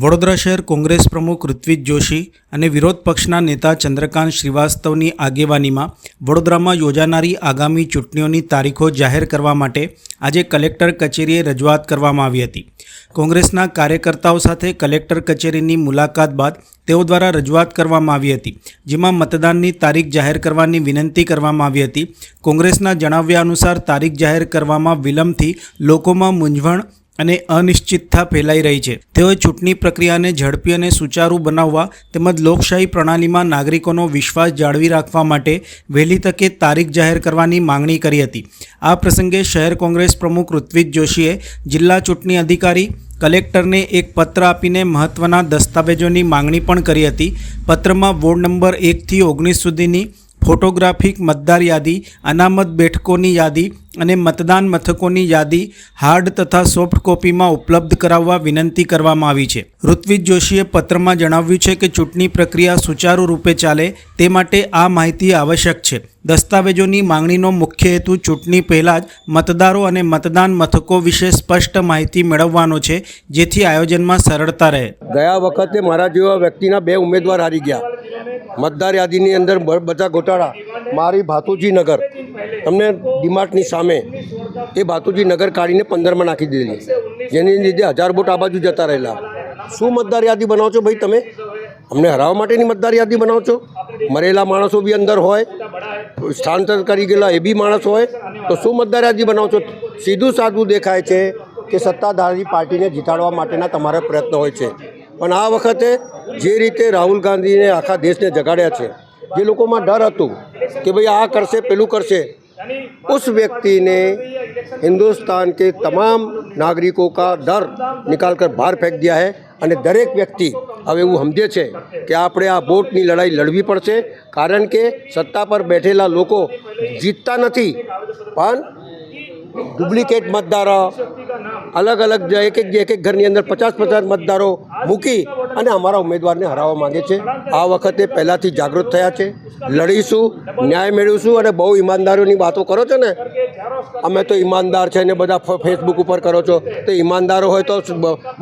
વડોદરા શહેર કોંગ્રેસ પ્રમુખ ઋત્વિજ જોશી અને વિરોધ પક્ષના નેતા ચંદ્રકાંત શ્રીવાસ્તવની આગેવાનીમાં વડોદરામાં યોજાનારી આગામી ચૂંટણીઓની તારીખો જાહેર કરવા માટે આજે કલેક્ટર કચેરીએ રજૂઆત કરવામાં આવી હતી. કોંગ્રેસના કાર્યકર્તાઓ સાથે કલેક્ટર કચેરીની મુલાકાત બાદ તેઓ દ્વારા રજૂઆત કરવામાં આવી હતી, જેમાં મતદાનની તારીખ જાહેર કરવાની વિનંતી કરવામાં આવી હતી. કોંગ્રેસના જણાવ્યા અનુસાર તારીખ જાહેર કરવામાં વિલંબથી લોકોમાં મૂંઝવણ અને અનિશ્ચિતતા ફેલાઈ રહી છે. તેઓએ ચૂંટણી પ્રક્રિયાને ઝડપી અને સુચારુ બનાવવા તેમજ લોકશાહી પ્રણાલીમાં નાગરિકોનો વિશ્વાસ જાળવી રાખવા માટે વહેલી તકે તારીખ જાહેર કરવાની માંગણી કરી હતી. આ પ્રસંગે શહેર કોંગ્રેસ પ્રમુખ ઋત્વિજ જોશીએ જિલ્લા ચૂંટણી અધિકારી કલેક્ટરને એક પત્ર આપીને મહત્ત્વના દસ્તાવેજોની માંગણી પણ કરી હતી. પત્રમાં વોર્ડ નંબર એકથી ઓગણીસ સુધીની ફોટોગ્રાફિક મતદાર યાદી, અનામત બેઠકોની યાદી અને મતદાન મથકોની યાદી હાર્ડ તથા સોફ્ટ કોપીમાં ઉપલબ્ધ કરાવવા વિનંતી કરવામાં આવી છે. ઋત્વિજ જોશીએ પત્રમાં જણાવ્યું છે કે ચૂંટણી પ્રક્રિયા સુચારુ રૂપે ચાલે તે માટે આ માહિતી આવશ્યક છે. દસ્તાવેજોની માંગણીનો મુખ્ય હેતુ ચૂંટણી પહેલાં જ મતદારો અને મતદાન મથકો વિશે સ્પષ્ટ માહિતી મેળવવાનો છે, જેથી આયોજનમાં સરળતા રહે. ગયા વખતે મારા જેવા વ્યક્તિના બે ઉમેદવાર હારી ગયા. મતદાર યાદીની અંદર બધા ગોટાળા. મારી ભાતુજી નગર તમને ડીમાર્ટની સામે એ ભાતુજી નગર કાઢીને પંદરમાં નાખી દીધેલી. જેની લીધે હજાર બોટ આ બાજુ જતા રહેલા. શું મતદાર યાદી બનાવો છો ભાઈ તમે? અમને હરાવવા માટેની મતદાર યાદી બનાવો છો? મરેલા માણસો બી અંદર હોય, સ્થાનાંતર કરી ગયેલા એ બી માણસ હોય, તો શું મતદાર યાદી બનાવો છો? સીધું સાદું દેખાય છે કે સત્તાધારી પાર્ટીને જીતાડવા માટેના તમારા પ્રયત્ન હોય છે. પણ આ વખતે જે રીતે રાહુલ ગાંધીને આખા દેશને જગાડ્યા છે જે લોકોમાં ડર હતું કે ભાઈ આ કરશે પેલું કરશે उस व्यक्ति ने हिंदुस्तान के तमाम नागरिकों का डर निकाल कर बाहर फेंक दिया है અને દરેક વ્યક્તિ હવે એવું સમજે છે કે આપણે આ વોટની લડાઈ લડવી પડશે કારણ કે સત્તા પર બેઠેલા લોકો જીતતા નથી પણ ડુપ્લિકેટ મતદારો અલગ અલગ એક એક એક એક ઘરની અંદર પચાસ પચાસ મતદારો મૂકી અને અમારા ઉમેદવારને હરાવવા માગે છે. આ વખતે પહેલાંથી જાગૃત થયા છે. લડીશું, ન્યાય મેળવીશું અને બહુ ઈમાનદારોની વાતો કરો છો ને? અમે તો ઈમાનદાર છે ને બધા ફેસબુક ઉપર કરો છો. તો ઈમાનદારો હોય તો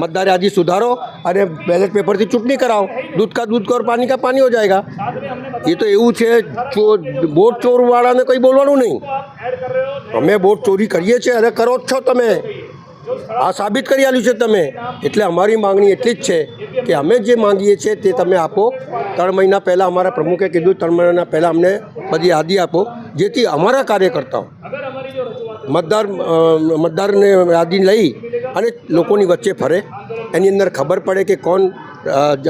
મતદારે આજે સુધારો અને બેલેટ પેપરથી ચૂંટણી કરાવો. દૂધ કા દૂધ કા ઓર પાણી કા પાણી હો જાયગા. એ તો એવું છે વોટ ચોરવાળાને કંઈ બોલવાનું નહીં. અમે વોટ ચોરી કરીએ છીએ અને કરો જ છો તમે. આ સાબિત કરી આવ્યું છે તમે. એટલે અમારી માંગણી એટલી જ છે કે અમે જે માંગીએ છીએ તે તમે આપો. ત્રણ મહિના પહેલાં અમારા પ્રમુખે કીધું, ત્રણ મહિના પહેલાં અમને બધી યાદી આપો, જેથી અમારા કાર્યકર્તાઓ મતદાર મતદારને યાદી લઈ અને લોકોની વચ્ચે ફરે. એની અંદર ખબર પડે કે કોણ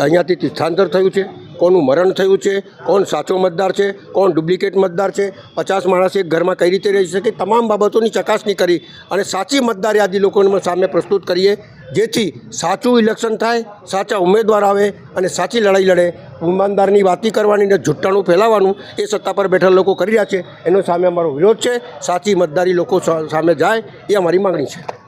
અહીંયાથી સ્થાનાંતર થયું છે. કોનું મરણ થયું છે, કોણ સાચો મતદાર છે, કોણ ડુપ્લિકેટ મતદાર છે, પચાસ માણસ એક ઘરમાં કઈ રીતે રહી શકે, તમામ બાબતોની ચકાસણી કરી અને સાચી મતદાર યાદી લોકોને સામે પ્રસ્તુત કરીએ, જેથી સાચું ઇલેક્શન થાય, સાચા ઉમેદવાર આવે અને સાચી લડાઈ લડે. ઈમાનદારની વાતી કરવાની ને જુઠ્ઠાણું ફેલાવવાનું એ સત્તા પર બેઠેલા લોકો કરી રહ્યા છે. એનો સામે અમારો વિરોધ છે. સાચી મતદારી લોકો સામે જાય એ અમારી માંગણી છે.